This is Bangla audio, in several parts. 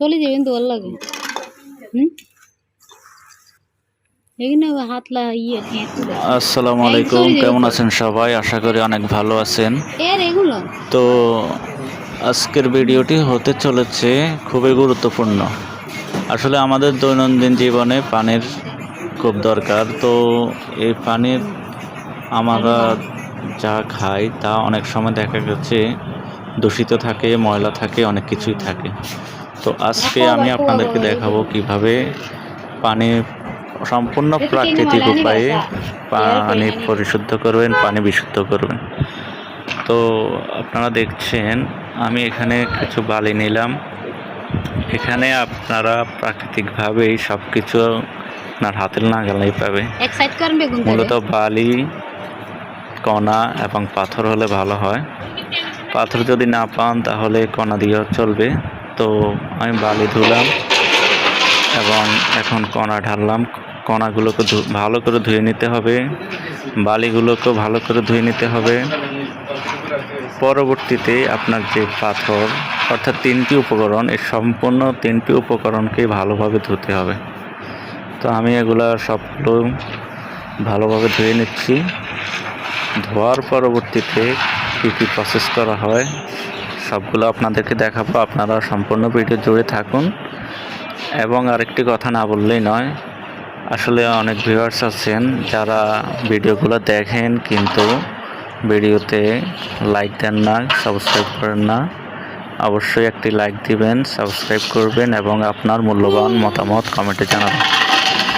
চলে যাবেন তো লাগে। হুম? ইয়ে আসসালামু আলাইকুম কেমন আছেন সবাই? আশা করি অনেক ভালো আছেন। তো আজকের ভিডিওটি হতে চলেছে খুবই গুরুত্বপূর্ণ। আসলে আমাদের দৈনন্দিন জীবনে পানির খুব দরকার। তো এই পানির আমরা যা খাই তা অনেক সময় দেখা গেছে দূষিত থাকে ময়লা থাকে অনেক কিছুই থাকে। তো আজকে আমি আপনাদেরকে দেখাবো কীভাবে পানি সম্পূর্ণ প্রাকৃতিক উপায়ে পানি পরিশুদ্ধ করবেন পানি বিশুদ্ধ করবেন। তো আপনারা দেখছেন আমি এখানে কিছু বালি নিলাম। এখানে আপনারা প্রাকৃতিকভাবেই সব কিছু আপনার হাতের নাগালেই পাবে। মূলত বালি কণা এবং পাথর হলে ভালো হয়। পাথর যদি না পান তাহলে কণা দিয়েও চলবে। তো আমি বালি ধুলাম এবং এখন কণা ঢাললাম। কণাগুলোকে ভালো করে ধুয়ে নিতে হবে। বালিগুলোকেও ভালো করে ধুয়ে নিতে হবে। পরবর্তীতে আপনার যে পাথর, অর্থাৎ তিনটি উপকরণ, এই সম্পূর্ণ তিনটি উপকরণকে ভালোভাবে ধুতে হবে। তো আমি এগুলা সবগুলো ভালোভাবে ধুয়ে নিচ্ছি। ধোয়ার পরবর্তীতে কী কী প্রসেস করা হয়, সবগুলো আপনাদেরকে দেখাবো। আপনারা সম্পূর্ণ ভিডিও জুড়ে থাকুন। এবং আরেকটি কথা না বললেই নয়, আসলে অনেক ভিউয়ার্স আছেন যারা ভিডিওগুলো দেখেন কিন্তু ভিডিওতে লাইক দেন না সাবস্ক্রাইব করেন না। অবশ্যই একটি লাইক দিবেন সাবস্ক্রাইব করবেন এবং আপনার মূল্যবান মতামত কমেন্টে জানাবেন।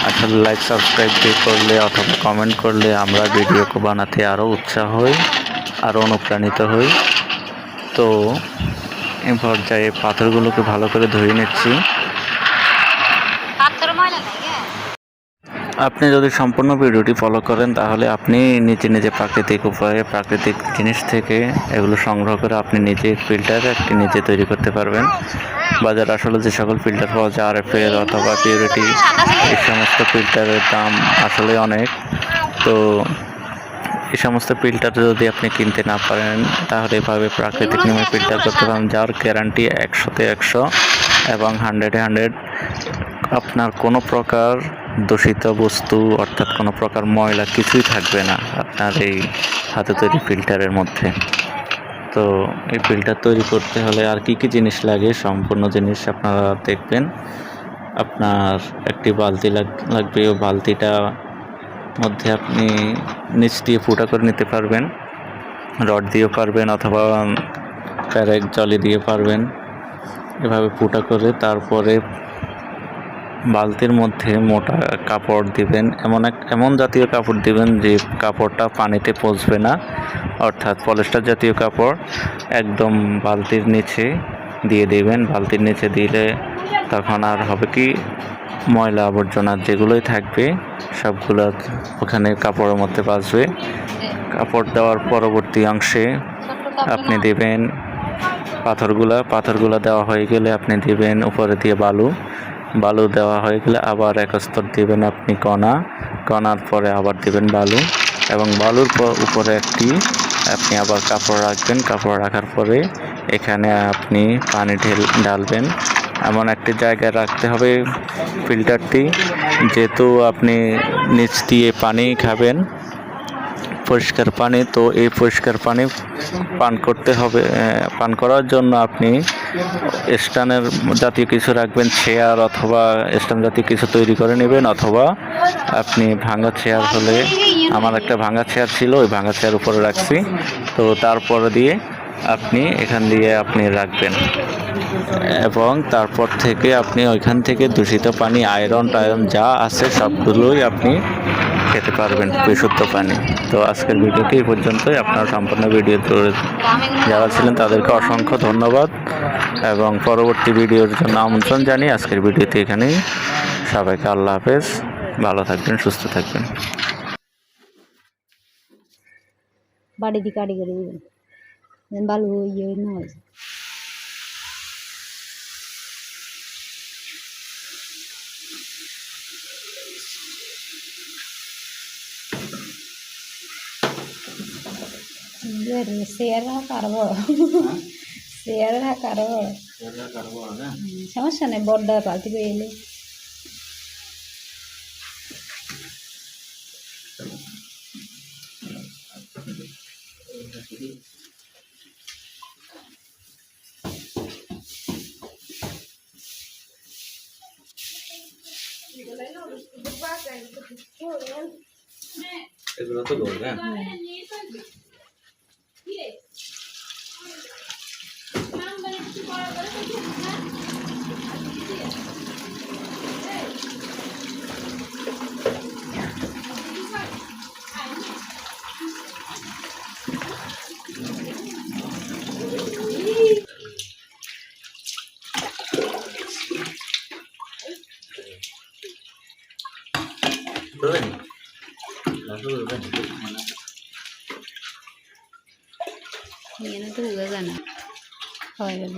আসলে লাইক সাবস্ক্রাইব করলে অথবা কমেন্ট করলে আমরা ভিডিও বানাতে আরও উৎসাহ হই আরও অনুপ্রাণিত হই। তো এ পর্যায়ে পাথরগুলোকে ভালো করে ধুয়ে নিচ্ছি। আপনি যদি সম্পূর্ণ ভিডিওটি ফলো করেন, তাহলে আপনি নিজে নিজে প্রাকৃতিক উপায়ে প্রাকৃতিক জিনিস থেকে এগুলো সংগ্রহ করে আপনি নিজে ফিল্টার একটি নিজে তৈরি করতে পারবেন। বাজারে আসলে যে সকল ফিল্টার পাওয়া যায় আরএফের অথবা পিউরিটি এই সমস্ত ফিল্টারের দাম আসলে অনেক। তো এই সমস্ত ফিল্টার যদি আপনি কিনতে না পারেন, তাহলে এভাবে প্রাকৃতিক নিয়মে ফিল্টার করতে পারেন, যার গ্যারান্টি একশোতে একশো এবং হান্ড্রেডে হান্ড্রেড আপনার কোনো প্রকার দূষিত বস্তু অর্থাৎ কোনো প্রকার ময়লা কিছুই থাকবে না আপনার এই হাতে তৈরি ফিল্টারের মধ্যে। তো এই ফিল্টার তৈরি করতে হলে আর কি কি জিনিস লাগে? সম্পূর্ণ জিনিস আপনারা দেখবেন। আপনার একটি বালতি লাগ- লাগবে। ও বালতিটা মধ্যে আপনি নিচ দিয়ে ফুটা করে নিতে পারবেন। রড দিয়েও পারবেন অথবা প্যারেক, জলি দিয়ে পারবেন। এভাবে ফুটা করে তারপরে বালতির মধ্যে মোটা কাপড় দিবেন, এমন এক, এমন জাতীয় কাপড় দিবেন যে কাপড়টা পানিতে পচবে না। অর্থাৎ পলিস্টার জাতীয় কাপড় একদম বালতির নিচে দিয়ে দিবেন। বালতির নিচে দিলে তখন আর হবে কি, ময়লা আবর্জনা যেগুলোই থাকবে, সবগুলো ওখানে কাপড়ের মধ্যে বাঁচবে। কাপড় দেওয়ার পরবর্তী অংশে আপনি দেবেন পাথরগুলা। পাথরগুলা দেওয়া হয়ে গেলে আপনি দেবেন উপরে দিয়ে বালু। বালু দেওয়া হয়ে গেলে আবার এক স্তর দিবেন আপনি কণা। কণার পরে আবার দিবেন বালু এবং বালুর উপরে একটি আপনি আবার কাপড় রাখবেন। কাপড় রাখার পরে এখানে আপনি পানি ঢেল, ঢালবেন। এমন একটি জায়গায় রাখতে হবে ফিল্টারটি। যেহেতু আপনি নিচ দিয়ে পানি খাবেন, পরিষ্কার পানি, তো এই পরিষ্কার পানি পান করতে হবে পান করার জন্য আপনি স্টানের জাতীয় কিছু রাখবেন চেয়ার অথবা স্টান জাতীয় কিছু তৈরি করে নেবেন, অথবা আপনি ভাঙা চেয়ার হলে, আমার একটা ভাঙা চেয়ার ছিল, ওই ভাঙা চেয়ার উপরে রাখছি। তো তারপরে দিয়ে আপনি এখান দিয়ে আপনি রাখবেন। এবং তারপর থেকে আপনি ওইখান থেকে দূষিত পানি আয়রন টায়রন যা আছে সবগুলোই আপনি খেতে পারবেন বিশুদ্ধ পানি। তো আজকের ভিডিওটি এই পর্যন্তই। আপনার সম্পূর্ণ ভিডিও যারা ছিলেন তাদেরকে অসংখ্য ধন্যবাদ এবং পরবর্তী ভিডিওর জন্য আমন্ত্রণ জানিয়ে আজকের ভিডিওটি এখানেই। সবাইকে আল্লাহ হাফেজ। ভালো থাকবেন, সুস্থ থাকবেন। বাড়ি দিয়ে কাটি করে ভালো ইয়ে না হয় শেয়ার আরও বড় শেয়ার আরও বড় হুম, সমস্যা নেই বড়টা পাল্টি এগুলো তো করবেন এখানে তো বোঝা যায় না হয় গেল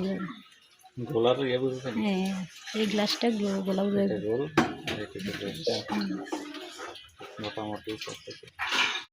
গোলার ইয়ে বুঝবেন হ্যাঁ এই গ্লাসটা গোলা বোঝা মোটামুটি সব কিছু